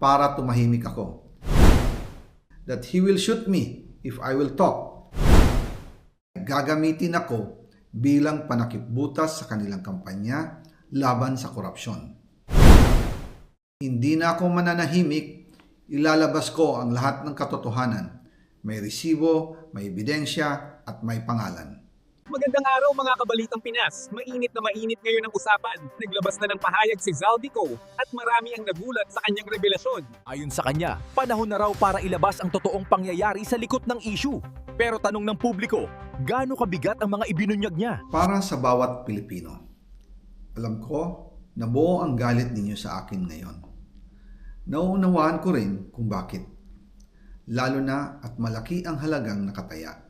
para tumahimik ako. That he will shoot me if I will talk. Gagamitin ako bilang panakipbutas sa kanilang kampanya laban sa korupsyon. Hindi na ako mananahimik, ilalabas ko ang lahat ng katotohanan. May resibo, may ebidensya, at may pangalan. Magandang araw mga kabalitang Pinas. Mainit na mainit ngayon ang usapan. Naglabas na ng pahayag si Zaldico at marami ang nagulat sa kanyang revelasyon. Ayon sa kanya, panahon na raw para ilabas ang totoong pangyayari sa likod ng issue. Pero tanong ng publiko, gaano kabigat ang mga ibinunyag niya? Para sa bawat Pilipino, alam ko na buo ang galit ninyo sa akin ngayon. Nauunawaan ko rin kung bakit. Lalo na at malaki ang halagang nakataya.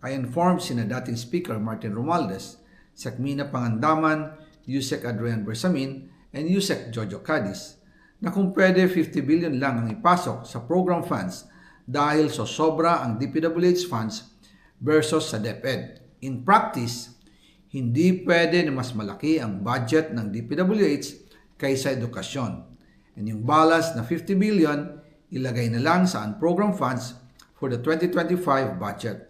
I informed sina dating Speaker Martin Romualdez, Sakmina Pangandaman, Yusek Adrian Bersamin, and Yusek Jojo Cadiz na kung pwede 50 billion lang ang ipasok sa program funds dahil so sobra ang DPWH funds versus sa DepEd. In practice, hindi pwede na mas malaki ang budget ng DPWH kaysa edukasyon. And yung balance na 50 billion, ilagay na lang sa unprogrammed funds for the 2025 budget.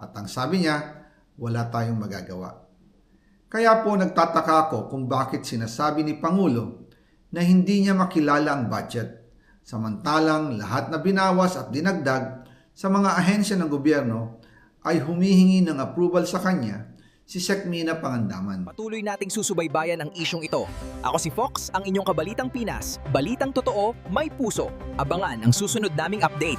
At ang sabi niya, wala tayong magagawa. Kaya po nagtataka ako kung bakit sinasabi ni Pangulo na hindi niya makilala ang budget, samantalang lahat na binawas at dinagdag sa mga ahensya ng gobyerno ay humihingi ng approval sa kanya si Sekmina Pangandaman. Patuloy nating susubaybayan ang isyong ito. Ako si Fox, ang inyong kabalitang Pinas. Balitang totoo, may puso. Abangan ang susunod naming update.